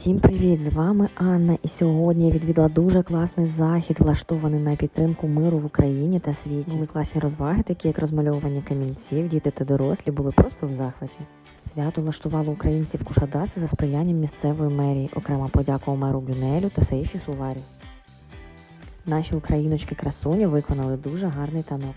Всім привіт! З вами Анна. І сьогодні я відвідала дуже класний захід, влаштований на підтримку миру в Україні та світі. Були класні розваги, такі як розмальовування камінців, діти та дорослі були просто в захваті. Свято влаштувало українців Кушадаси за сприянням місцевої мерії. Окрема подяка меру Гюнелю та Саїфі Суварі. Наші україночки красуні виконали дуже гарний танок.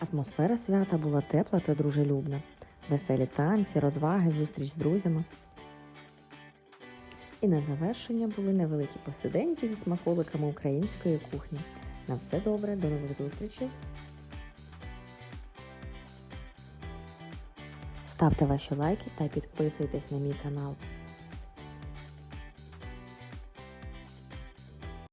Атмосфера свята була тепла та дружелюбна. Веселі танці, розваги, зустріч з друзями. І на завершення були невеликі посиденьки зі смаколиками української кухні. На все добре, до нових зустрічей. Ставте ваші лайки та підписуйтесь на мій канал.